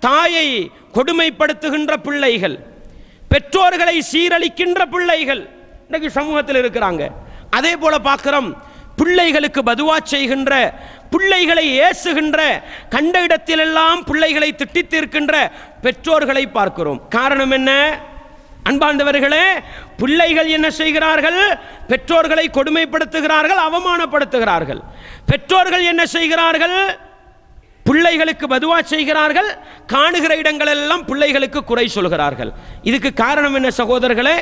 தாயை கொடுமைப்படுத்துகின்ற பிள்ளைகள் பெற்றோர்களை சீரழிக்கின்ற பிள்ளைகள் இன்றைக்கு சமூகத்தில் இருக்கிறாங்க. அதே போல பார்க்குறோம் பிள்ளைகளுக்கு பதுவா செய்கின்ற பிள்ளைகளை ஏசுகின்ற கண்ட இடத்திலெல்லாம் பிள்ளைகளை திட்டித் தீர்க்கின்ற பெற்றோர்களை பார்க்கிறோம். காரணம் என்ன? அன்பார்ந்தவர்களே பிள்ளைகள் என்ன செய்கிறார்கள்? பெற்றோர்களை கொடுமைப்படுத்துகிறார்கள் அவமானப்படுத்துகிறார்கள். பெற்றோர்கள் என்ன செய்கிறார்கள்? பிள்ளைகளுக்கு பதுவா செய்கிறார்கள் காணுகிற இடங்களெல்லாம் பிள்ளைகளுக்கு குறை சொல்கிறார்கள். இதுக்கு காரணம் என்ன சகோதரர்களே?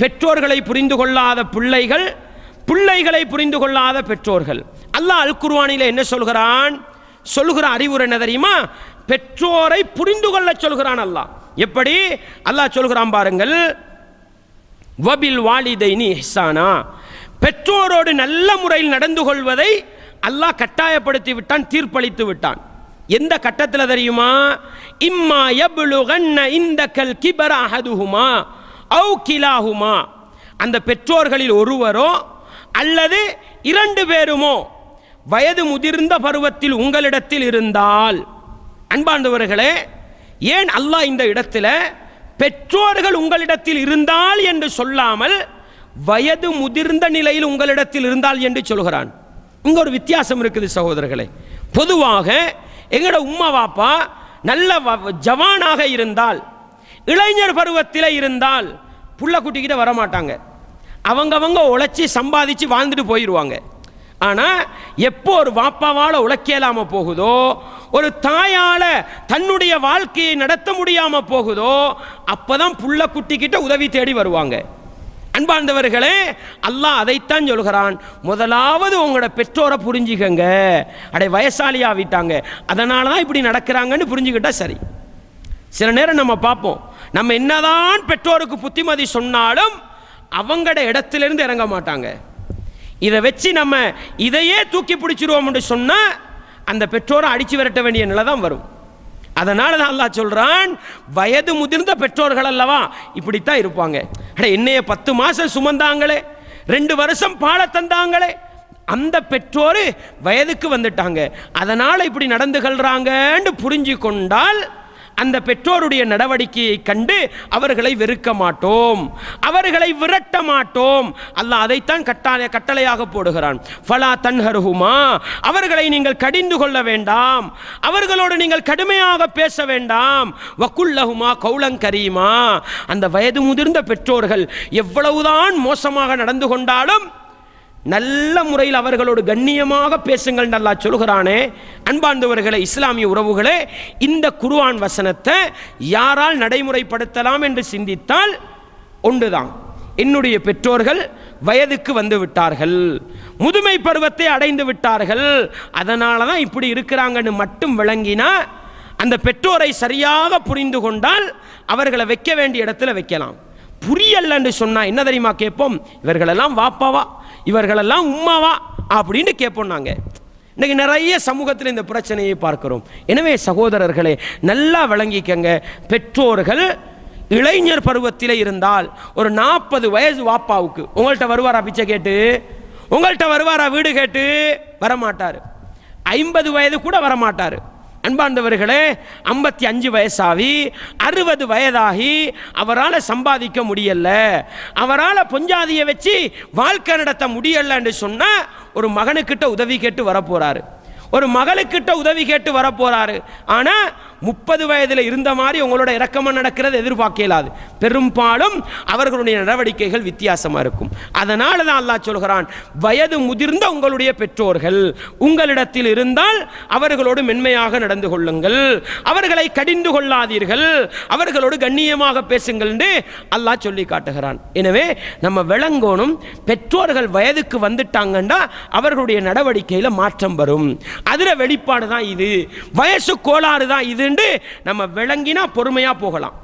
பெற்றோர்களை புரிந்து கொள்ளாத பிள்ளைகள் பிள்ளைகளை புரிந்து கொள்ளாத பெற்றோர்கள். அல்லாஹ் அல் குர்வானில என்ன சொல்கிறான்? சொல்லுகிற அறிவுரை என்ன தெரியுமா? பெற்றோரை புரிந்து கொள்ள சொல்கிறான் அல்லாஹ். எப்படி? அல்லாஹ் சொல்கிறான் பாருங்கள் வபில் வாலிதைனி ஹிசானா பெற்றோரோடு நல்ல முறையில் நடந்து கொள்வதை அல்லாஹ் கட்டாயப்படுத்தி விட்டான் தீர்ப்பளித்து விட்டான். எந்த கட்டத்தில் தெரியுமா? இம்மா யப்லுகன்ன இந்த கல் கிபர அஹதுஹுமா அவு கிலாஹுமா. அந்த பெற்றோர்களில் ஒருவரோ அல்லது இரண்டு பேருமோ வயது முதிர்ந்த பருவத்தில் உங்களிடத்தில் இருந்தால் அன்பாண்டவர்களே ஏன் அல்லாஹ் இந்த இடத்துல பெற்றோர்கள் உங்களிடத்தில் இருந்தால் என்று சொல்லாமல் வயது முதிர்ந்த நிலையில் உங்களிடத்தில் இருந்தால் என்று சொல்கிறான்? இங்கே ஒரு வித்தியாசம் இருக்குது சகோதரர்களே. பொதுவாக எங்களோட உம்மா வாப்பா நல்ல வ- ஜவானாக இருந்தால் இளைஞர் பருவத்தில் இருந்தால் புள்ள குட்டிக்கிட்ட வரமாட்டாங்க. அவங்கவங்க உழைச்சி சம்பாதிச்சு வாழ்ந்துட்டு போயிடுவாங்க ஆனால் எப்போ ஒரு வாப்பாவால் உழைக்கலாம போகுதோ ஒரு தாயால் தன்னுடைய வாழ்க்கையை நடத்த முடியாமல் போகுதோ அப்பதான் புள்ள குட்டிக்கிட்ட உதவி தேடி வருவாங்க. அன்பார்ந்தவர்களே அல்லாஹ் அதைத்தான் சொல்கிறான். முதலாவது உங்களோட பெற்றோரை புரிஞ்சுக்கங்க. அடே வயசாலியாக ஆவிட்டாங்க அதனால தான் இப்படி நடக்கிறாங்கன்னு புரிஞ்சுக்கிட்டா சரி. சில நேரம் நம்ம பார்ப்போம். நம்ம என்னதான் பெற்றோருக்கு புத்திமதி சொன்னாலும் அவங்களோட இடத்துலேருந்து இறங்க மாட்டாங்க. இதை வச்சு நம்ம இதையே தூக்கி பிடிச்சிருவோம்னு சொன்னால் அந்த பெற்றோரை அடித்து விரட்ட வேண்டிய நிலை தான் வரும். அதனால தான் அல்லாஹ் சொல்கிறான் வயது முதிர்ந்த பெற்றோர்கள் அல்லவா இப்படித்தான் இருப்பாங்க. அட என்னைய பத்து மாதம் சுமந்தாங்களே ரெண்டு வருஷம் பால தந்தாங்களே அந்த பெற்றோர் வயதுக்கு வந்துட்டாங்க. அதனால் இப்படி நடந்து கொள்கிறாங்கன்னு புரிஞ்சு கொண்டால் அந்த பெற்றோருடைய நடவடிக்கையை கண்டு அவர்களை வெறுக்க மாட்டோம். அவர்களை விரட்ட மாட்டோம். அல்லாஹ் அதைத்தான் கட்டாய கட்டளையாக போடுகிறான். ஃபலா தன்ஹருகுமா அவர்களை நீங்கள் கடிந்து கொள்ள வேண்டாம். அவர்களோடு நீங்கள் கடுமையாக பேச வேண்டாம். வக்குல்லஹுமா கௌலங்கரீமா அந்த வயது முதிர்ந்த பெற்றோர்கள் எவ்வளவுதான் மோசமாக நடந்து கொண்டாலும் நல்ல முறையில் அவர்களோடு கண்ணியமாக பேசுங்கள் நல்லா சொல்கிறானே அன்பார்ந்தவர்களே இஸ்லாமிய உறவுகளே இந்த குருவான் வசனத்தை யாரால் நடைமுறைப்படுத்தலாம் என்று சிந்தித்தால் ஒன்றுதான். என்னுடைய பெற்றோர்கள் வயதுக்கு வந்து விட்டார்கள் முதுமை பருவத்தை அடைந்து விட்டார்கள் அதனால தான் இப்படி இருக்கிறாங்கன்னு மட்டும் விளங்கினா அந்த பெற்றோரை சரியாக புரிந்து கொண்டால் அவர்களை வைக்க வேண்டிய இடத்துல வைக்கலாம். புரியலன்னு சொன்னால் என்ன தெரியுமா கேட்போம்? இவர்களெல்லாம் வாப்பாவா? இவர்களெல்லாம் உம்மாவா அப்படின்னு கேட்போம் நாங்கள் இன்றைக்கி நிறைய சமூகத்தில் இந்த பிரச்சனையை பார்க்கிறோம். எனவே சகோதரர்களே நல்லா விளங்கிக்கங்க. பெற்றோர்கள் இளைஞர் பருவத்தில் இருந்தால் ஒரு நாற்பது வயசு வாப்பாவுக்கு உங்கள்கிட்ட வருவாரா பிச்சை கேட்டு? உங்கள்கிட்ட வருவாரா வீடு கேட்டு? வரமாட்டார். ஐம்பது வயது கூட வரமாட்டார். அன்பார்ந்தவர்களே ஐம்பத்தி அஞ்சு வயசாகி அறுபது வயதாகி அவரால் சம்பாதிக்க முடியல. அவரால் பொஞ்சாதியை வச்சு வாழ்க்கை நடத்த முடியலன்னு சொன்னால் ஒரு மகனுக்கிட்ட உதவி கேட்டு வரப்போகிறாரு ஒரு மகளுக்கிட்ட உதவி கேட்டு வரப்போகிறாரு ஆனால் முப்பது வயதில் இருந்த மாதிரி உங்களோட இறக்கமாக நடக்கிறது எதிர்பார்க்க இயலாது பெரும்பாலும் அவர்களுடைய நடவடிக்கைகள் வித்தியாசமாக இருக்கும். அதனால தான் அல்லாஹ் சொல்கிறான் வயது முதிர்ந்த உங்களுடைய பெற்றோர்கள் உங்களிடத்தில் இருந்தால் அவர்களோடு மென்மையாக நடந்து கொள்ளுங்கள். அவர்களை கடிந்து கொள்ளாதீர்கள். அவர்களோடு கண்ணியமாக பேசுங்கள் என்று அல்லாஹ் சொல்லி காட்டுகிறான். எனவே நம்ம விளங்கோனும் பெற்றோர்கள் வயதுக்கு வந்துட்டாங்கன்னா அவர்களுடைய நடவடிக்கையில் மாற்றம் வரும். அதில் வெளிப்பாடு தான் இது. வயசு கோளாறு தான் இது. நம்ம விளங்கினா பொறுமையாக போகலாம்.